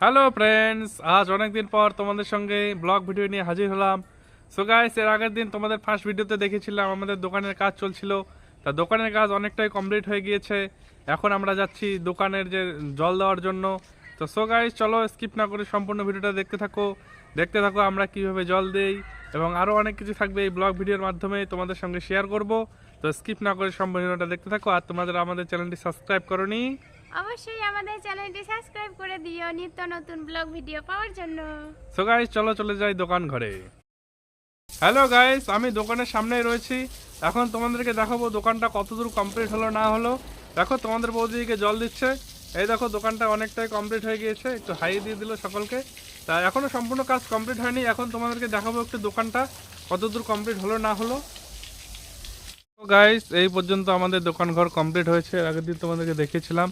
Hello friends আজ অনেকদিন পর তোমাদের সঙ্গে ব্লগ ভিডিও নিয়ে হাজির হলাম। সো গাইস এর আগের দিন তোমাদের ফার্স্ট ভিডিওতে দেখেছিলাম আমাদের দোকানের কাজ চলছিল। তা দোকানের কাজ অনেকটাই কমপ্লিট হয়ে গিয়েছে। এখন আমরা যাচ্ছি দোকানের যে জল দেওয়ার জন্য। তো সো গাইস চলো স্কিপ না করে সম্পূর্ণ ভিডিওটা দেখতে থাকো। দেখতে থাকো আমরা কীভাবে জল দেই এবং আরও অনেক কিছু থাকবে এই ব্লগ ভিডিওর মাধ্যমে তোমাদের সঙ্গে শেয়ার করব। তো স্কিপ না করে সম্পূর্ণ ভিডিওটা দেখতে থাকো আর তোমাদের আমাদের চ্যানেলটি সাবস্ক্রাইব করনি। অবশ্যই আমাদের চ্যানেলটি সাবস্ক্রাইব করে দিও নিত্য নতুন ব্লগ ভিডিও পাওয়ার জন্য। সো গাইস চলো চলে যাই দোকান ঘরে। হ্যালো গাইস আমি দোকানের সামনেই রয়েছি। এখন তোমাদেরকে দেখাবো দোকানটা কতদূর কমপ্লিট হলো না হলো। দেখো, তোমাদের বৌদিকে জল দিচ্ছে। এই দেখো, দোকানটা অনেকটাই কমপ্লিট হয়ে গিয়েছে। একটু হাই দিয়ে দিল সকলকে। তা এখনও সম্পূর্ণ কাজ কমপ্লিট হয়নি। এখন তোমাদেরকে দেখাবো একটু দোকানটা কতদূর কমপ্লিট হলো না হলো। গাইস এই পর্যন্ত আমাদের দোকান ঘর কমপ্লিট হয়েছে। আগের দিন তোমাদেরকে দেখিয়েছিলাম।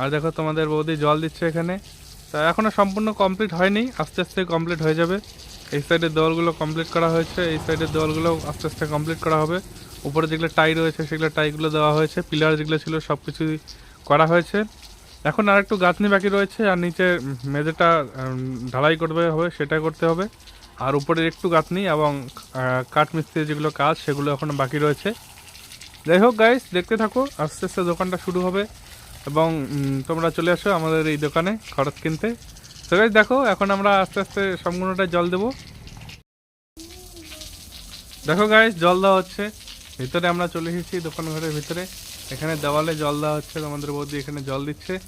আর দেখো তোমাদের বৌদি জল দিচ্ছে এখানে। তা এখনও সম্পূর্ণ কমপ্লিট হয়নি, আস্তে আস্তে কমপ্লিট হয়ে যাবে। এই সাইডের দেওয়ালগুলো কমপ্লিট করা হয়েছে, এই সাইডের দেওয়ালগুলো আস্তে আস্তে কমপ্লিট করা হবে। উপরে যেগুলো টাই রয়েছে, সেগুলো টাইগুলো দেওয়া হয়েছে। পিলার যেগুলো ছিল সব কিছুই করা হয়েছে। এখন আর একটু গাঁথনি বাকি রয়েছে, আর নিচে মেঝেটা ঢালাই করবে হবে, সেটা করতে হবে। আর উপরের একটু গাঁথনি এবং কাঠ মিস্ত্রির যেগুলো কাজ, সেগুলো এখনও বাকি রয়েছে। যাই হোক গাইস দেখতে থাকো, আস্তে আস্তে দোকানটা শুরু হবে। এবং তোমরা চলে আসো আমাদের এই দোকানে খরচ কিনতে। তো গাইস দেখো, এখন আমরা আস্তে আস্তে সম্পূর্ণটা জল দেবো। দেখো গাইস জল দেওয়া হচ্ছে। ভিতরে আমরা চলে এসেছি দোকান ঘরের ভিতরে। এখানে দেওয়ালে জল দেওয়া হচ্ছে, তোমাদের বৌদি এখানে জল দিচ্ছে।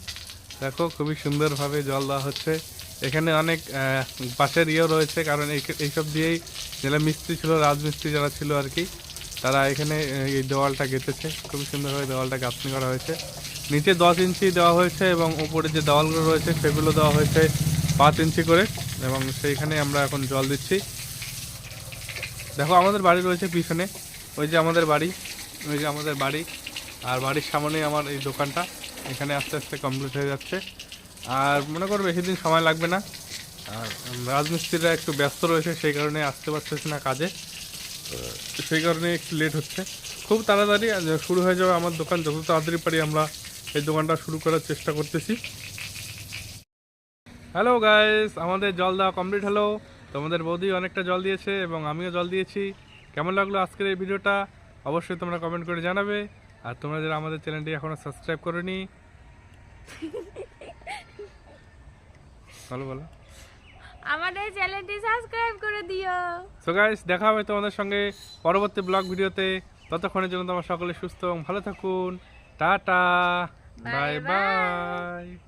দেখো, খুবই সুন্দরভাবে জল দেওয়া হচ্ছে। এখানে অনেক পাশের ইয়েও রয়েছে, কারণ এই- এইসব দিয়েই যারা মিস্ত্রি ছিল, রাজমিস্ত্রি যারা ছিল আর কি, তারা এখানে এই দেওয়ালটা গেঁথেছে। খুবই সুন্দরভাবে দেওয়ালটা গাঁথনি করা হয়েছে। নিচে দশ ইঞ্চি দেওয়া হয়েছে এবং উপরে যে দেওয়ালগুলো রয়েছে সেগুলো দেওয়া হয়েছে পাঁচ ইঞ্চি করে এবং সেইখানে আমরা এখন জল দিচ্ছি। দেখো, আমাদের বাড়ি রয়েছে পিছনে। ওই যে আমাদের বাড়ি, ওই যে আমাদের বাড়ি। আর বাড়ির সামনে আমার এই দোকানটা। এখানে আস্তে আস্তে কমপ্লিট হয়ে যাচ্ছে। আর মনে করো বেশি দিন সময় লাগবে না। আর রাজমিস্ত্রিরা একটু ব্যস্ত রয়েছে, সেই কারণে আসতে পারতেছে না কাজে। সেই কারণে একটু লেট হচ্ছে। খুব তাড়াতাড়ি শুরু হয়ে যাবে আমার দোকান। যত তাড়াতাড়ি পারি আমরা এই দোকানটা শুরু করার চেষ্টা করতেছি। হ্যালো গাইস আমাদের জল দেওয়া কমপ্লিট হলো। তোমাদের বৌদি অনেকটা জল দিয়েছে এবং আমিও জল দিয়েছি। কেমন লাগল আজকের এই ভিডিওটা? অবশ্যই তোমরা কমেন্ট করে জানাবে। আর তোমরা যারা আমাদের চ্যানেলটি এখনও সাবস্ক্রাইব করোনি বলো বলো। আমাদের চ্যানেলটি সাবস্ক্রাইব করে দিও। সো গাইস দেখা হবে তোমাদের সঙ্গে পরবর্তী ব্লগ ভিডিওতে। ততক্ষণের জন্য তোমরা সকলে সুস্থ এবং ভালো থাকুন। টাটা। Bye-bye.